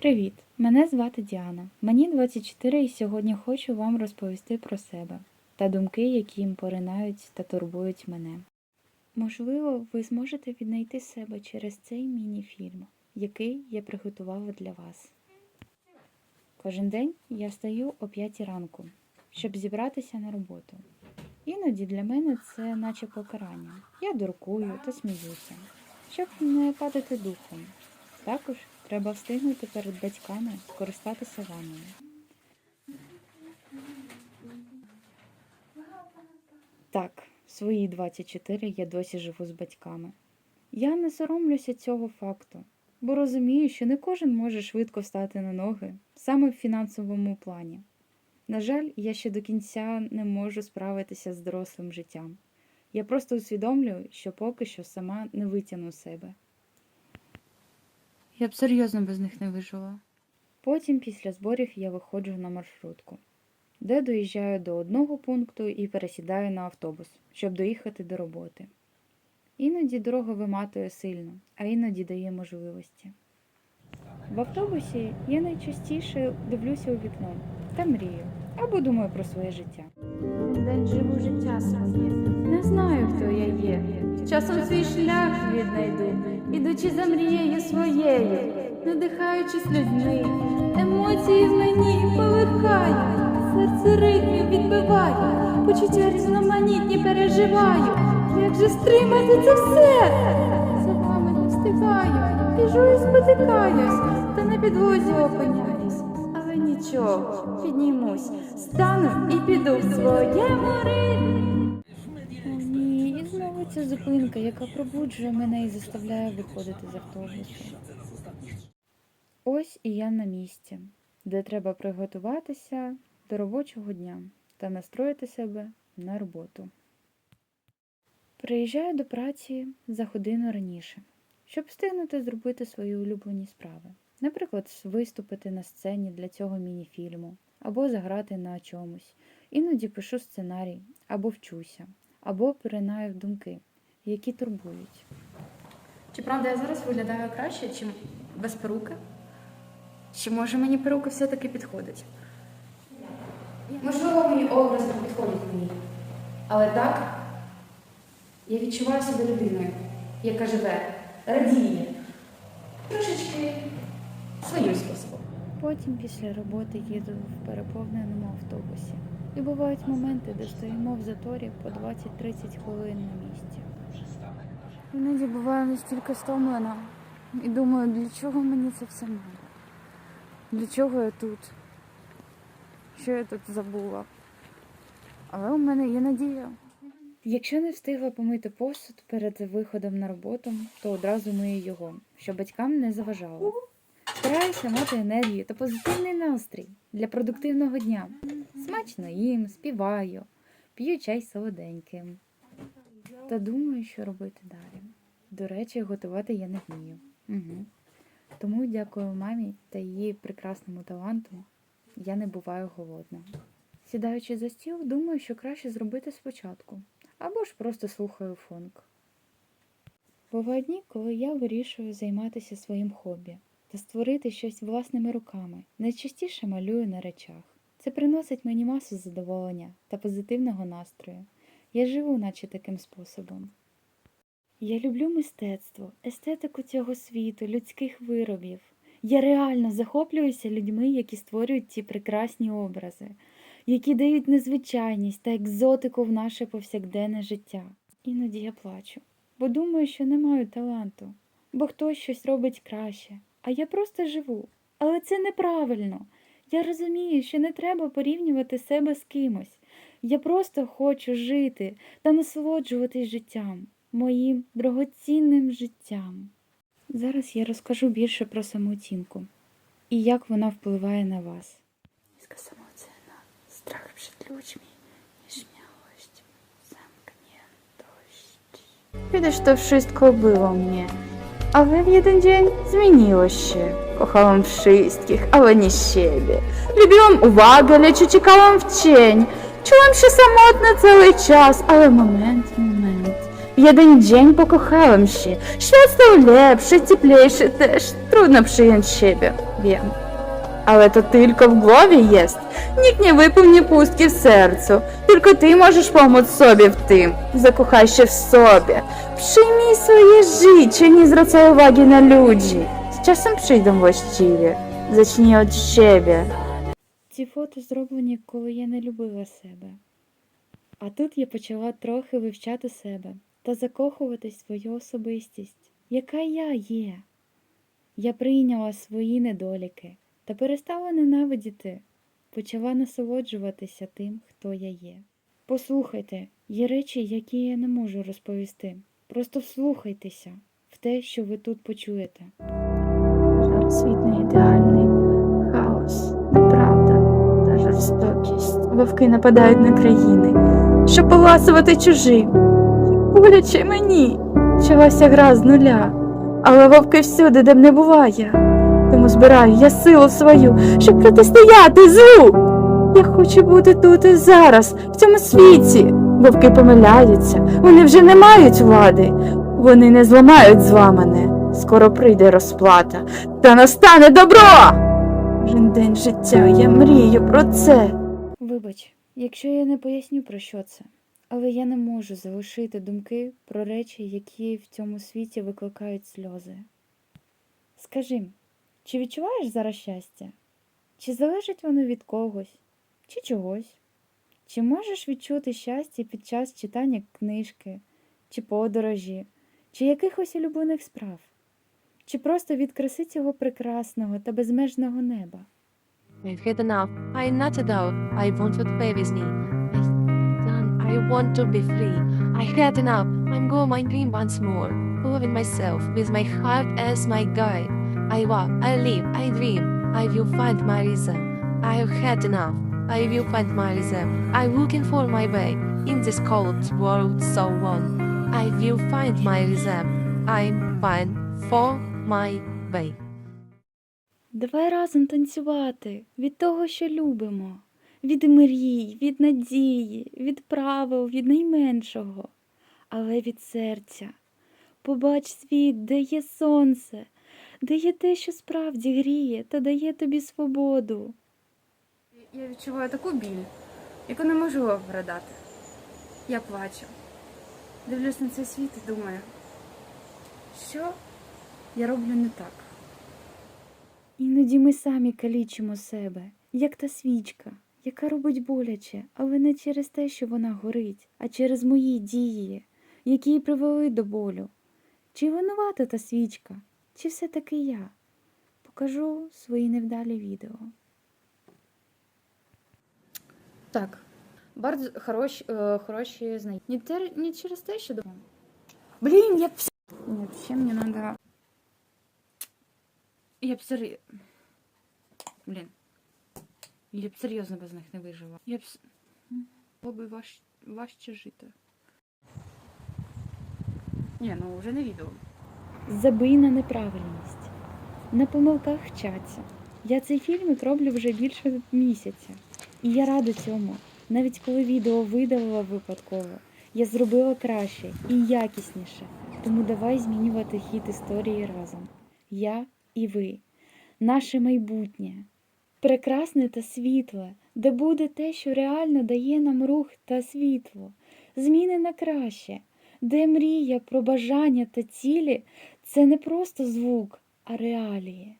Привіт! Мене звати Діана. Мені 24 і сьогодні хочу вам розповісти про себе та думки, які їм поринають та турбують мене. Можливо, ви зможете віднайти себе через цей міні-фільм, який я приготувала для вас. Кожен день я встаю о 5 ранку, щоб зібратися на роботу. Іноді для мене це наче покарання. Я дуркую та сміюся, щоб не падати духом. Також треба встигнути перед батьками скористатися ванною. Так, свої 24 я досі живу з батьками. Я не соромлюся цього факту, бо розумію, що не кожен може швидко встати на ноги саме в фінансовому плані. На жаль, я ще до кінця не можу справитися з дорослим життям. Я просто усвідомлюю, що поки що сама не витягну себе. Я б серйозно без них не вижила. Потім, після зборів, я виходжу на маршрутку, де доїжджаю до одного пункту і пересідаю на автобус, щоб доїхати до роботи. Іноді дорога виматує сильно, а іноді дає можливості. В автобусі я найчастіше дивлюся у вікно та мрію або думаю про своє життя. День живу життя своє. Не знаю, хто я є. Часом свій шлях віднайду, ідучи за мрією своєю, надихаючись людьми, емоції в мені полихають, серце ритмів відбиває, почуття різноманітні переживаю. Як же стримати це все? За вами не встигаю, біжу і спотикаюсь, та на підлозі опиняюсь. Але нічого, піднімусь, стану і піду в своєму ритмі. Ця зупинка, яка пробуджує мене і заставляє виходити з автобусу. Ось і я на місці, де треба приготуватися до робочого дня та настроїти себе на роботу. Приїжджаю до праці за годину раніше, щоб встигнути зробити свої улюблені справи. Наприклад, виступити на сцені для цього міні-фільму, або заграти на чомусь. Іноді пишу сценарій, або вчуся, або поринаю в думки, які турбують. Чи правда я зараз виглядаю краще, чим без перуки? Чи може мені перука все-таки підходить? Можливо, мій образ не підходить мені. Але так, я відчуваю себе людиною, яка живе, радіє. Трошечки своїм способом. Потім після роботи їду в переповненому автобусі. І бувають моменти, де стоїмо в заторі по 20-30 хвилин на місці. Іноді буваю настільки стомлена і думаю, для чого мені це все надо? Для чого я тут? Що я тут забула? Але у мене є надія. Якщо не встигла помити посуд перед виходом на роботу, то одразу мию його, щоб батькам не заважало. Стараюся мати енергію та позитивний настрій для продуктивного дня. Смачно їм, співаю, п'ю чай солоденьким. Та думаю, що робити далі. До речі, готувати я не вмію. Угу. Тому дякую мамі та її прекрасному таланту. Я не буваю голодна. Сідаючи за стіл, думаю, що краще зробити спочатку, або ж просто слухаю фонк. Бувають дні, коли я вирішую займатися своїм хобі та створити щось власними руками. Найчастіше малюю на речах. Це приносить мені масу задоволення та позитивного настрою. Я живу, наче таким способом. Я люблю мистецтво, естетику цього світу, людських виробів. Я реально захоплююся людьми, які створюють ці прекрасні образи, які дають незвичайність та екзотику в наше повсякденне життя. Іноді я плачу, бо думаю, що не маю таланту, бо хтось щось робить краще, а я просто живу. Але це неправильно. Я розумію, що не треба порівнювати себе з кимось. Я просто хочу жити та насолоджуватись життям, моїм дорогоцінним життям. Зараз я розкажу більше про самооцінку і як вона впливає на вас. Низка самооцена, страх zamkniętość. Widać, to wszystko było mnie. Ale w jeden dzień zmieniło się. Kochałam wszystkich, ale nie siebie. Lubiłam uwagę, lecz uciekałam w cień. Czułam się samotna cały czas, ale moment, moment. W jeden dzień pokochałem się. Świat stał lepszy, cieplejszy też. Trudno przyjąć siebie. Wiem. Ale to tylko w głowie jest. Nikt nie wypełni pustki w sercu. Tylko ty możesz pomóc sobie w tym. Закохай się w sobie. Przyjmij swoje życie, nie zwracaj uwagi na ludzi. Czasem przyjdą właściwie. Zacznij od siebie. Ці фото зроблені, коли я не любила себе. А тут я почала трохи вивчати себе та закохуватись свою особистість, яка я є. Я прийняла свої недоліки та перестала ненавидіти, почала насолоджуватися тим, хто я є. Послухайте, є речі, які я не можу розповісти. Просто вслухайтеся в те, що ви тут почуєте. Ідеальний. Хаос, неправда та жорстокість. Вовки нападають на країни, щоб поласувати чужим. Боляче мені. Почалася гра з нуля. Але вовки всюди, де б не буває. Тому збираю я силу свою, щоб протистояти злу. Я хочу бути тут і зараз, в цьому світі. Вовки помиляються, вони вже не мають влади. Вони не зламають зламане. Скоро прийде розплата, та настане добро. Кожен день життя я мрію про це. Вибач, якщо я не поясню про що це, але я не можу залишити думки про речі, які в цьому світі викликають сльози. Скажи, чи відчуваєш зараз щастя? Чи залежить воно від когось, чи чогось? Чи можеш відчути щастя під час читання книжки, чи подорожі, чи якихось улюблених справ? Чи просто від краси цього прекрасного та безмежного неба? I've had enough. I'm not a dog. I want to play with me. I done. I want to be free. I had enough. I'm going my dream once more. Loving myself with my heart as my guide. I walk, I live, I dream. I will find my reason. I have had enough. I will find my reason. I'm looking for my way in this cold world so long. I will find my reason. I'm fine for my way. Давай разом танцювати від того, що любимо, від мрій, від надії, від правил, від найменшого, але від серця. Побач світ, де є сонце, де є те, що справді гріє та дає тобі свободу. Я відчуваю таку біль, яку не можу передати. Я плачу. Дивлюсь на цей світ і думаю, що я роблю не так. Іноді ми самі калічимо себе, як та свічка, яка робить боляче, але не через те, що вона горить, а через мої дії, які й привели до болю. Чи винувата та свічка, чи все-таки я? Покажу свої невдалі відео. Так. Bardzo хороші, е, хороші знайомі. Не, не через те, що думаю. Блін, я б... вс- Ні, ще мені надо... Я б сер... Блін. Я б серйозно без них не вижила. Я б... Було би важ... важче жити. Ні, ну вже не відео. Забий на неправильність. На помилках вчаться. Я цей фільмик роблю вже більше місяця. І я рада цьому. Навіть коли відео видалила випадково, я зробила краще і якісніше. Тому давай змінювати хід історії разом. Я і ви. Наше майбутнє. Прекрасне та світле, де буде те, що реально дає нам рух та світло, зміни на краще, де мрія про бажання та цілі це не просто звук, а реалії.